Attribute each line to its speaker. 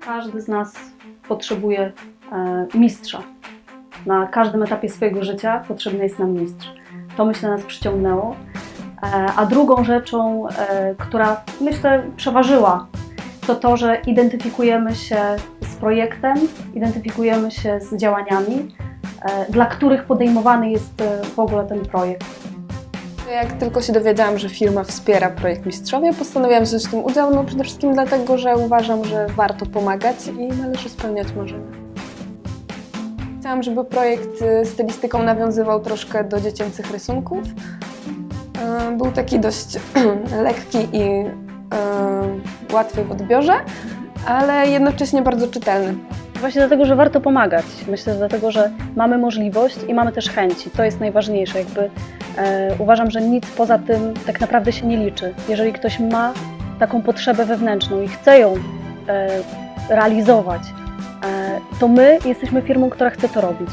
Speaker 1: Każdy z nas potrzebuje e, mistrza. Na każdym etapie swojego życia potrzebny jest nam mistrz. To myślę nas przyciągnęło. E, a drugą rzeczą, e, która myślę przeważyła, to to, że identyfikujemy się z projektem, identyfikujemy się z działaniami, dla których podejmowany jest w ogóle ten projekt.
Speaker 2: Jak tylko się dowiedziałam, że firma wspiera projekt Mistrzowie, postanowiłam wziąć w tym udział, no przede wszystkim dlatego, że uważam, że warto pomagać i należy spełniać marzenia. Chciałam, żeby projekt y, stylistyką nawiązywał troszkę do dziecięcych rysunków. Y, Był taki dość lekki i y, łatwy w odbiorze, ale jednocześnie bardzo czytelny.
Speaker 1: Właśnie dlatego, że warto pomagać. Myślę, że dlatego, że mamy możliwość i mamy też chęci. To jest najważniejsze. Jakby e, uważam, że nic poza tym tak naprawdę się nie liczy. Jeżeli ktoś ma taką potrzebę wewnętrzną i chce ją e, realizować, e, to my jesteśmy firmą, która chce to robić.